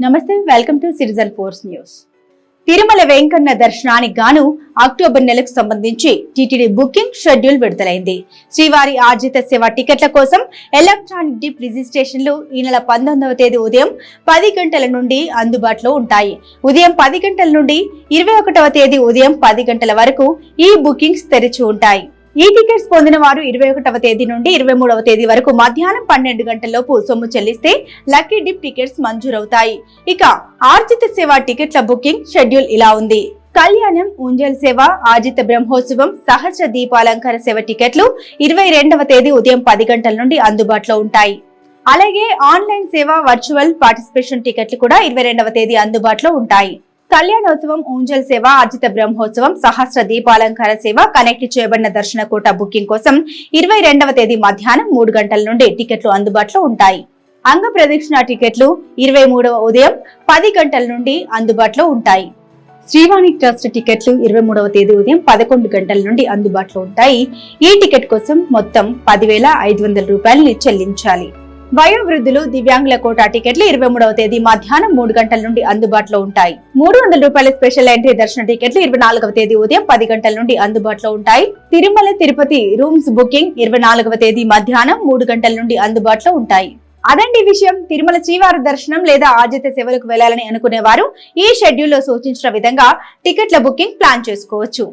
నమస్తే welcome to citizen force news Tirumala Venkanna దర్శనానికి గాను అక్టోబర్ నెలకు సంబంధించి టీటీడీ బుకింగ్ షెడ్యూల్ విడుదలైంది. శ్రీవారి ఆర్జిత సేవ టికెట్ల కోసం ఎలక్ట్రానిక్ డిప్ రిజిస్ట్రేషన్లు ఈ నెల పంతొమ్మిదవ తేదీ ఉదయం పది గంటల నుండి అందుబాటులో ఉంటాయి. ఉదయం పది గంటల నుండి ఇరవై ఒకటవ తేదీ ఉదయం పది గంటల వరకు ఈ బుకింగ్స్ తెరిచి ఉంటాయి. ఈ టికెట్స్ పొందిన వారు ఇరవై ఒకటవ తేదీ నుండి ఇరవై మూడవ తేదీ వరకు మధ్యాహ్నం పన్నెండు గంటలలోపు సొమ్ము చెల్లిస్తే లక్కీ డిప్ టికెట్స్ మంజూరవుతాయి. ఇక ఆర్జిత సేవ టికెట్ల బుకింగ్ షెడ్యూల్ ఇలా ఉంది. కళ్యాణం ఉంజల్ సేవ ఆజిత బ్రహ్మోత్సవం సహస్ర దీపాలంకార సేవ టికెట్లు ఇరవై రెండవ తేదీ ఉదయం పది గంటల నుండి అందుబాటులో ఉంటాయి. అలాగే ఆన్లైన్ సేవ వర్చువల్ పార్టిసిపేషన్ టికెట్లు కూడా ఇరవై రెండవ తేదీ అందుబాటులో ఉంటాయి. కళ్యాణోత్సవం ఊంజల్ సేవ అర్జిత బ్రహ్మోత్సవం సహస్ర దీపాలంకార సేవ కనెక్ట్ చేయబడిన దర్శన కోట బుకింగ్ కోసం ఇరవై రెండవ తేదీ మధ్యాహ్నం మూడు గంటల నుండి టికెట్లు అందుబాటులో ఉంటాయి. అంగ ప్రదక్షిణ టికెట్లు ఇరవై మూడవ ఉదయం పది గంటల నుండి అందుబాటులో ఉంటాయి. శ్రీవాణి ట్రస్ట్ టికెట్లు ఇరవై మూడవ తేదీ ఉదయం పదకొండు గంటల నుండి అందుబాటులో ఉంటాయి. ఈ టికెట్ కోసం మొత్తం పదివేల ఐదు వందల రూపాయలని చెల్లించాలి. వయోవృద్ధులు దివ్యాంగుల కోటా టికెట్లు ఇరవై మూడవ తేదీ మధ్యాహ్నం మూడు గంటల నుండి అందుబాటులో ఉంటాయి. మూడు వందల రూపాయల స్పెషల్ ఎంట్రీ దర్శన టికెట్లు ఇరవై నాలుగవ తేదీ ఉదయం పది గంటల నుండి అందుబాటులో ఉంటాయి. తిరుమల తిరుపతి రూమ్స్ బుకింగ్ ఇరవై నాలుగవ తేదీ మధ్యాహ్నం మూడు గంటల నుండి అందుబాటులో ఉంటాయి. అదండి విషయం. తిరుమల శ్రీవారి దర్శనం లేదా ఆజిత సేవలకు వెళ్ళాలని అనుకునేవారు ఈ షెడ్యూల్లో సూచించిన విధంగా టికెట్ల బుకింగ్ ప్లాన్ చేసుకోవచ్చు.